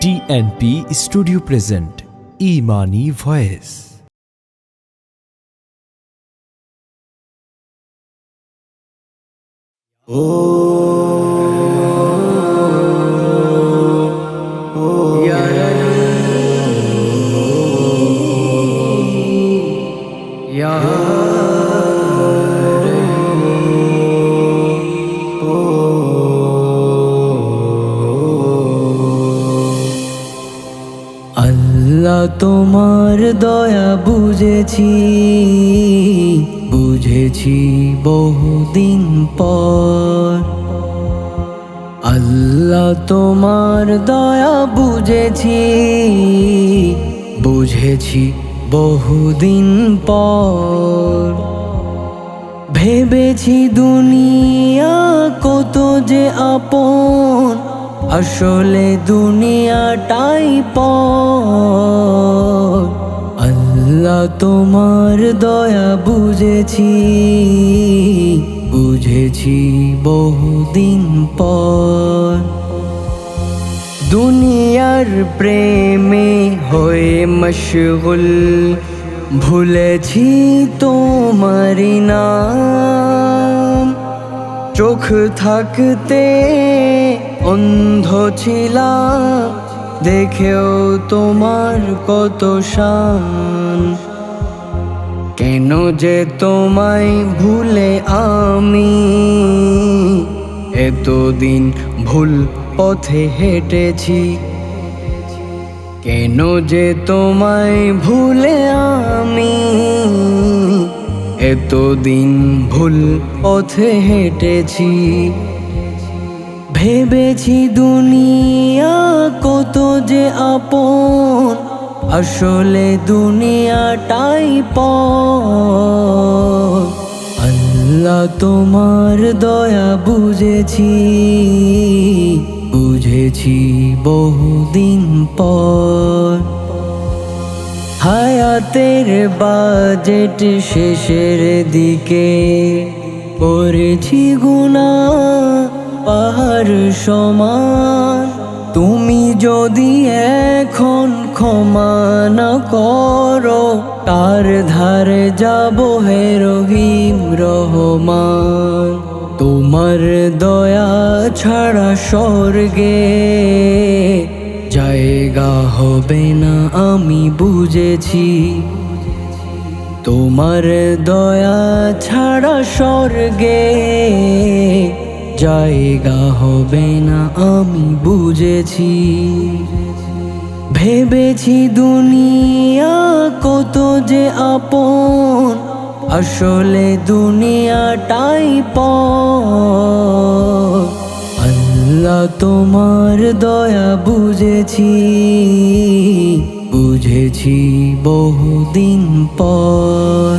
TNP studio present Imani voice আল্লাহ তোমার দয়া বুঝেছি বুঝেছি বহুদিন পর। আল্লাহ তোমার দয়া বুঝেছি বুঝেছি বহুদিন পর। ভেবেছি দুনিয়া কত যে আপন আসলে দুনিয়াটাই পর আল্লাহ তোমার দয়া বুঝেছি বুঝেছি বহুদিন পর। দুনিয়ার প্রেমে হয়ে মশগুল, ভুলেছি তোমারি নাম। চোখ থাকতে অন্ধ ছিলাম দেখেও তোমার কত শান। কেন যে তোমায় ভুলে আমি? এতদিন ভুল পথে হেঁটেছি। কেন যে তোমায় ভুলে আমি? এতদিন ভুল পথে হেঁটেছি। ভেবেছি দুনিয়া কত যে আপন, আসলে দুনিয়াটাই পর আল্লাহ তোমার দয়া বুঝেছি বুঝেছি বহুদিন পর। হায়াতের বাজেট শেষের দিকে করেছি গুণা পাহাড় সমান। তুমি যদি এখন ক্ষমা না করো, তার ধারে যাব হে রহিম রহমান। তোমার দয়া ছাড়া স্বর্গে জায়গা হবে না, আমি বুঝেছি। তোমার দয়া ছাড়া স্বর্গে জায়গা হবে না, আমি বুঝেছি। ভেবেছি দুনিয়া কত যে আপন, আসলে দুনিয়াটাই পর আল্লাহ তোমার দয়া বুঝেছি বুঝেছি বহুদিন পর।